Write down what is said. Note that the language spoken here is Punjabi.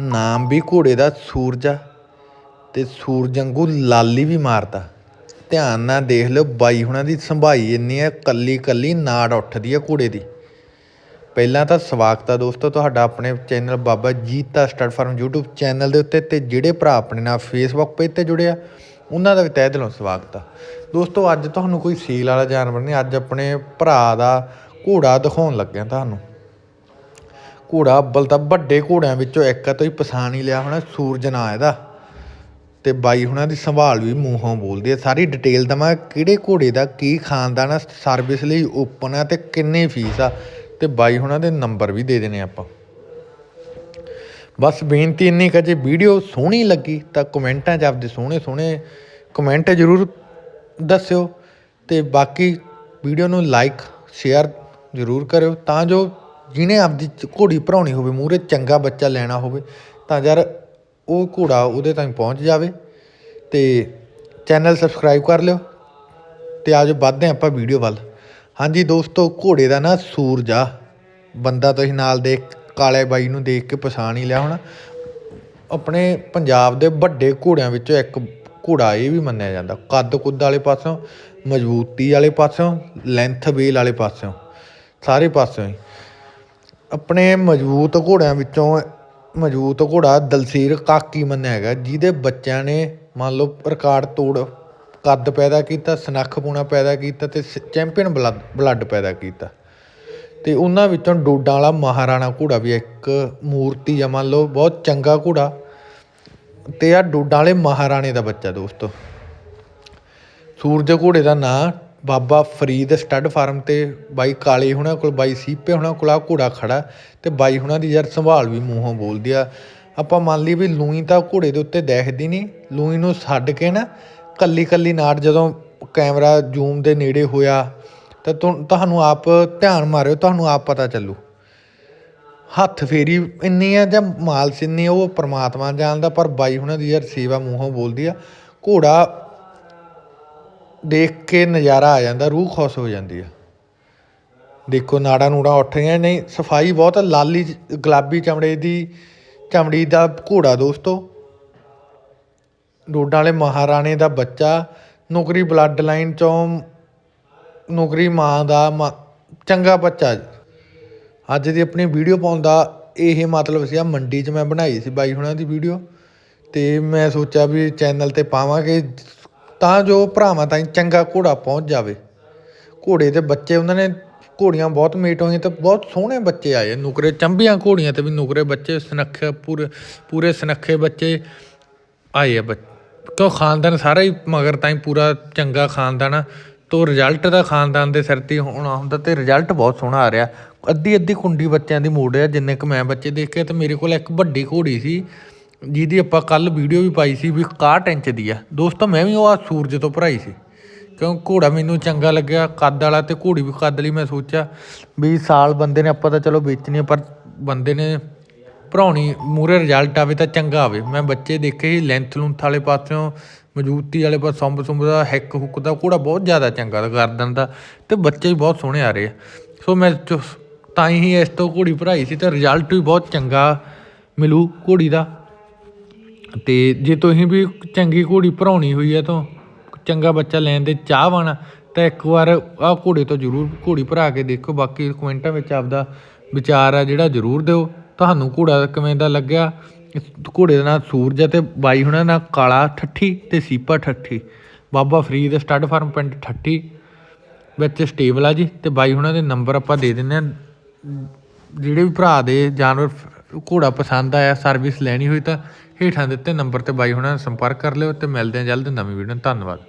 ਨਾਮ ਵੀ ਘੋੜੇ ਦਾ ਸੂਰਜਾ ਆ ਤੇ ਸੂਰਜ ਵਾਂਗੂ ਲਾਲੀ ਵੀ ਮਾਰਦਾ। ਧਿਆਨ ਨਾਲ ਦੇਖ ਲਿਓ, ਬਾਈ ਹੁਣਾਂ ਦੀ ਸੰਭਾਈ ਇੰਨੀ ਹੈ ਕੱਲੀ ਕੱਲੀ ਨਾੜ ਉੱਠਦੀ ਹੈ ਘੋੜੇ ਦੀ। ਪਹਿਲਾਂ ਤਾਂ ਸਵਾਗਤ ਆ ਦੋਸਤੋ ਤੁਹਾਡਾ ਆਪਣੇ channel Baba Jeeta stud farm YouTube channel ਦੇ ਉੱਤੇ ਤੇ ਜਿਹੜੇ ਭਰਾ ਆਪਣੇ ਨਾਲ Facebook ਪੇਜ ਤੇ ਜੁੜੇ ਆ, ਉਹਨਾਂ ਦਾ ਵੀ ਤਹਿ ਦਿਲੋਂ ਸਵਾਗਤ ਆ। ਦੋਸਤੋ ਅੱਜ ਤੁਹਾਨੂੰ ਕੋਈ ਸੀਲ ਵਾਲਾ ਜਾਨਵਰ ਨਹੀਂ, ਅੱਜ ਆਪਣੇ ਭਰਾ ਦਾ ਘੋੜਾ ਦਿਖਾਉਣ ਲੱਗਿਆ ਤੁਹਾਨੂੰ। ਘੋੜਾ ਅੱਬਲ ਤਾਂ ਵੱਡੇ ਘੋੜਿਆਂ ਵਿੱਚੋਂ ਇੱਕ ਆ, ਤੁਸੀਂ ਪਛਾਣ ਹੀ ਲਿਆ ਹੋਣਾ, ਸੂਰਜ ਨਾਂ ਇਹਦਾ। ਤੇ ਬਾਈ ਹੁਣਾਂ ਦੀ ਸੰਭਾਲ ਵੀ ਮੂੰਹੋਂ ਬੋਲਦੀ ਹੈ ਸਾਰੀ ਡਿਟੇਲ ਦਵਾਂ, ਕਿਹੜੇ ਘੋੜੇ ਦਾ, ਕੀ ਖਾਨਦਾਨ ਆ ਸਰਵਿਸ ਲਈ ਓਪਨ ਆ ਤੇ ਕਿੰਨੀ ਫੀਸ ਆ? ਤੇ ਬਾਈ ਹੁਣਾਂ ਦੇ ਨੰਬਰ ਵੀ ਦੇ ਦੇਣੇ ਆਪਾਂ। ਬਸ ਬੇਨਤੀ ਇੰਨੀ ਕਿ ਜੇ ਵੀਡੀਓ ਸੋਹਣੀ ਲੱਗੀ ਤਾਂ ਕਮੈਂਟਾਂ 'ਚ ਆਪਦੇ ਸੋਹਣੇ ਸੋਹਣੇ ਕਮੈਂਟ ਜ਼ਰੂਰ ਦੱਸਿਓ। ਤੇ ਬਾਕੀ ਵੀਡੀਓ ਨੂੰ ਲਾਈਕ ਸ਼ੇਅਰ ਜ਼ਰੂਰ ਕਰਿਓ। ਤਾਂ ਜੋ ਜਿਹਨੇ ਆਪਦੀ ਘੋੜੀ ਭਰਾਉਣੀ ਹੋਵੇ, ਮੂਹਰੇ ਚੰਗਾ ਬੱਚਾ ਲੈਣਾ ਹੋਵੇ, ਤਾਂ ਯਾਰ ਉਹ ਘੋੜਾ ਉਹਦੇ ਤਾਈਂ ਪਹੁੰਚ ਜਾਵੇ ਤੇ ਚੈਨਲ ਸਬਸਕ੍ਰਾਈਬ ਕਰ ਲਿਓ ਤੇ ਆਜੋ ਵੱਧਦੇ ਹਾਂ ਆਪਾਂ ਵੀਡੀਓ ਵੱਲ। ਹਾਂਜੀ ਦੋਸਤੋ, ਘੋੜੇ ਦਾ ਨਾ ਸੂਰਜ ਆ। ਬੰਦਾ ਤੁਸੀਂ ਨਾਲ ਦੇਖ, ਕਾਲੇ ਬਾਈ ਨੂੰ ਦੇਖ ਕੇ ਪਛਾਣ ਹੀ ਲਿਆ ਹੋਣਾ। ਆਪਣੇ ਪੰਜਾਬ ਦੇ ਵੱਡੇ ਘੋੜਿਆਂ ਵਿੱਚੋਂ ਇੱਕ ਘੋੜਾ ਇਹ ਵੀ ਮੰਨਿਆ ਜਾਂਦਾ। ਕੱਦ ਕੁੱਦ ਵਾਲੇ ਪਾਸੋਂ ਮਜ਼ਬੂਤੀ ਵਾਲੇ ਪਾਸੋਂ ਲੈਂਥ ਵੇਲ ਵਾਲੇ ਪਾਸੋਂ ਸਾਰੇ ਪਾਸੋਂ ਹੀ। ਆਪਣੇ ਮਜ਼ਬੂਤ ਘੋੜਿਆਂ ਵਿੱਚੋਂ ਮਜ਼ਬੂਤ ਘੋੜਾ ਦਲਸੀਰ ਕਾਕੀ ਮੰਨਿਆ ਹੈਗਾ, ਜਿਹਦੇ ਬੱਚਿਆਂ ਨੇ ਮੰਨ ਲਓ ਰਿਕਾਰਡ ਤੋੜ, ਕੱਦ ਪੈਦਾ ਕੀਤਾ, ਸਨੱਖ ਪੂਣਾ ਪੈਦਾ ਕੀਤਾ ਅਤੇ ਸ ਚੈਂਪੀਅਨ ਬਲੱਡ ਪੈਦਾ ਕੀਤਾ। ਅਤੇ ਉਹਨਾਂ ਵਿੱਚੋਂ ਡੋਡਾਂ ਵਾਲਾ ਮਹਾਰਾਣਾ ਘੋੜਾ ਵੀ ਇੱਕ ਮੂਰਤੀ ਆ, ਮੰਨ ਲਓ ਬਹੁਤ ਚੰਗਾ ਘੋੜਾ। ਅਤੇ ਆਹ ਡੋਡਾਂ ਵਾਲੇ ਮਹਾਰਾਣੇ ਦਾ ਬੱਚਾ ਦੋਸਤੋ। ਸੂਰਜ ਘੋੜੇ ਦਾ ਨਾਂ ਬਾਬਾ ਫਰੀਦ ਸਟੱਡ ਫਾਰਮ ਤੇ ਬਾਈ ਕਾਲੇ ਹੋਣਾ ਕੋਲ, ਬਾਈ ਸੀਪੇ ਹੋਣਾ ਕੋਲ ਆ ਘੋੜਾ ਖੜਾ ਅਤੇ ਬਾਈ ਹੁਣਾਂ ਦੀ ਯਾਰ ਸੰਭਾਲ ਵੀ ਮੂੰਹੋਂ ਬੋਲਦੀ ਆ। ਆਪਾਂ ਮੰਨ ਲਈ ਵੀ ਲੂਈ ਤਾਂ ਘੋੜੇ ਦੇ ਉੱਤੇ ਦੇਖਦੀ ਨਹੀਂ, ਲੂਈ ਨੂੰ ਛੱਡ ਕੇ ਨਾ ਕੱਲੀ ਕੱਲੀ ਨਾਟ ਜਦੋਂ ਕੈਮਰਾ ਜ਼ੂਮ ਦੇ ਨੇੜੇ ਹੋਇਆ, ਤਾਂ ਤੁਹਾਨੂੰ ਆਪ ਧਿਆਨ ਮਾਰਿਓ, ਤੁਹਾਨੂੰ ਆਪ ਪਤਾ ਚੱਲੂ। ਹੱਥ ਫੇਰੀ ਇੰਨੀ ਆ ਜਾਂ ਮਾਲ ਸਿੰਨੀ ਉਹ ਪ੍ਰਮਾਤਮਾ ਜਾਣਦਾ, ਪਰ ਬਾਈ ਹੁਣਾਂ ਦੀ ਯਾਰ ਸੇਵਾ ਮੂੰਹੋਂ ਬੋਲਦੀ ਆ। ਘੋੜਾ ਦੇਖ ਕੇ ਨਜ਼ਾਰਾ ਆ ਜਾਂਦਾ, ਰੂਹ ਖੁਸ਼ ਹੋ ਜਾਂਦੀ ਆ। ਦੇਖੋ, ਨਾੜਾ ਨੂੜਾ ਉੱਠ ਰਹੀਆਂ ਨਹੀਂ, ਸਫ਼ਾਈ ਬਹੁਤ ਲਾਲੀ ਗੁਲਾਬੀ ਚਮੜੇ ਦੀ, ਚਮੜੀ ਦਾ ਘੋੜਾ ਦੋਸਤੋ। ਡੋਡਾਂ ਵਾਲੇ ਮਹਾਰਾਣੇ ਦਾ ਬੱਚਾ, ਨੌਕਰੀ ਬਲੱਡ ਲਾਈਨ ਚੋਂ, ਨੌਕਰੀ ਮਾਂ ਦਾ, ਮਾਂ- ਚੰਗਾ ਬੱਚਾ। ਅੱਜ ਦੀ ਆਪਣੀ ਵੀਡੀਓ ਪਾਉਣ ਦਾ ਇਹ ਮਤਲਬ ਸੀ ਆ ਮੰਡੀ 'ਚ ਮੈਂ ਬਣਾਈ ਸੀ ਬਾਈ ਹੁਣਾਂ ਦੀ ਵੀਡੀਓ। ਤੇ ਮੈਂ ਸੋਚਿਆ ਵੀ ਚੈਨਲ ਤੇ ਪਾਵਾਂਗੇ ਤਾਂ ਜੋ ਭਰਾਵਾਂ ਤਾਈਂ ਚੰਗਾ ਘੋੜਾ ਪਹੁੰਚ ਜਾਵੇ। ਘੋੜੇ ਦੇ ਬੱਚੇ ਉਹਨਾਂ ਨੇ ਘੋੜੀਆਂ ਬਹੁਤ ਮੀਟ ਹੋਈਆਂ ਤੇ ਬਹੁਤ ਸੋਹਣੇ ਬੱਚੇ ਆਏ। ਨੁਕਰੇ ਚੰਬੀਆਂ ਘੋੜੀਆਂ ਤੇ ਵੀ ਨੁਕਰੇ ਬੱਚੇ, ਸੁਨੱਖੇ ਪੂਰੇ ਪੂਰੇ ਸੁਨੱਖੇ ਬੱਚੇ ਆਏ ਆ ਬੱਚ- ਕਿਉਂ ਖਾਨਦਾਨ ਸਾਰਾ ਹੀ ਮਗਰ ਤਾਈਂ ਪੂਰਾ ਚੰਗਾ ਖਾਨਦਾਨ ਆ। ਤੋ ਰਿਜ਼ਲਟ ਦਾ ਖਾਨਦਾਨ ਦੇ ਸਿਰ ਤੇ ਹੀ ਹੋਣਾ ਹੁੰਦਾ ਤੇ ਰਿਜ਼ਲਟ ਬਹੁਤ ਸੋਹਣਾ ਆ ਰਿਹਾ। ਅੱਧੀ ਅੱਧੀ ਕੁੰਡੀ ਬੱਚਿਆਂ ਦੀ ਮੋੜ ਆ, ਜਿੰਨੇ ਕ ਮੈਂ ਬੱਚੇ ਦੇਖੇ ਤੇ ਮੇਰੇ ਕੋਲ ਇੱਕ ਵੱਡੀ ਘੋੜੀ ਸੀ। ਜਿਹਦੀ ਆਪਾਂ ਕੱਲ ਵੀਡੀਓ ਵੀ ਪਾਈ ਸੀ ਵੀ 61 ਇੰਚ ਦੀ ਆ। ਦੋਸਤੋ, ਮੈਂ ਵੀ ਉਹ ਆ ਸੂਰਜ ਤੋਂ ਭਰਾਈ ਸੀ। ਕਿਉਂ ਘੋੜਾ ਮੈਨੂੰ ਚੰਗਾ ਲੱਗਿਆ, ਕੱਦ ਵਾਲਾ ਤੇ ਘੋੜੀ ਵੀ ਕੱਦ ਲਈ ਮੈਂ ਸੋਚਿਆ ਵੀ ਸਾਲ ਬੰਦੇ ਨੇ ਆਪਾਂ ਤਾਂ ਚਲੋ ਵੇਚਣੀ ਪਰ ਬੰਦੇ ਨੇ ਭਰਾਉਣੀ ਮੂਰੇ ਰਿਜ਼ਲਟ ਆਵੇ ਤਾਂ ਚੰਗਾ ਆਵੇ। ਮੈਂ ਬੱਚੇ ਦੇਖੇ ਸੀ ਲੈਂਥ ਲੂੰਥ ਵਾਲੇ ਪਾਸਿਓਂ, ਮਜ਼ਬੂਤੀ ਵਾਲੇ ਪਾਸ ਸੰਭ ਸੁੰਭ ਦਾ ਹਿੱਕ ਹੁੱਕ ਦਾ, ਘੋੜਾ ਬਹੁਤ ਜ਼ਿਆਦਾ ਚੰਗਾ ਦਾ ਗਰਦਨ ਦਾ ਤੇ ਬੱਚੇ ਵੀ ਬਹੁਤ ਸੋਹਣੇ ਆ ਰਹੇ ਆ। ਸੋ ਮੈਂ ਚੁ- ਤਾਂ ਹੀ ਇਸ ਤੋਂ ਘੋੜੀ ਭਰਾਈ ਸੀ ਤੇ ਰਿਜ਼ਲਟ ਵੀ ਬਹੁਤ ਚੰਗਾ ਮਿਲੂ ਘੋੜੀ ਦਾ। ਤੇ ਜੇ ਤੁਸੀਂ ਵੀ ਚੰਗੀ ਘੋੜੀ ਭਰਾਉਣੀ ਹੋਈ ਹੈ ਤਾਂ ਚੰਗਾ ਬੱਚਾ ਲੈਣ ਦੇ ਚਾਹਵਾਨ ਆ, ਤਾਂ ਇੱਕ ਵਾਰ ਆਹ ਘੋੜੇ ਤੋਂ ਜ਼ਰੂਰ ਘੋੜੀ ਭਰਾ ਕੇ ਦੇਖੋ, ਬਾਕੀ ਕਮੈਂਟਾਂ ਵਿੱਚ ਆਪਦਾ ਵਿਚਾਰ ਆ ਜਿਹੜਾ ਜ਼ਰੂਰ ਦਿਓ। ਤੁਹਾਨੂੰ ਘੋੜਾ ਕਿਵੇਂ ਦਾ ਲੱਗਿਆ? ਘੋੜੇ ਦਾ ਨਾਂ ਸੂਰਜ ਹੈ ਤੇ ਬਾਈ ਹੁਣਾਂ ਦਾ ਕਾਲਾ ਠੱਠੀ ਤੇ ਸੀਪਾ ਠੱਠੀ। ਬਾਬਾ ਫਰੀਦ ਸਟੱਡ ਫਾਰਮ ਪਿੰਡ ਠੱਠੀ ਵਿੱਚ ਸਟੇਬਲ ਆ ਜੀ ਤੇ ਬਾਈ ਹੁਣਾਂ ਦੇ ਨੰਬਰ ਆਪਾਂ ਦੇ ਦਿੰਦੇ ਆ ਜਿਹੜੇ ਵੀ ਭਰਾ ਦੇ ਜਾਨਵਰ ਘੋੜਾ ਪਸੰਦ ਆਇਆ, ਸਰਵਿਸ ਲੈਣੀ ਹੋਈ ਤਾਂ ਹੇਠਾਂ ਦਿੱਤੇ ਨੰਬਰ ਤੇ ਬਾਈ ਹੁਣਾਂ ਨਾਲ ਸੰਪਰਕ ਕਰ ਲਿਓ ਤੇ ਮਿਲਦੇ ਆ ਜਲਦ ਨਵੀਂ ਵੀਡੀਓ ਧੰਨਵਾਦ।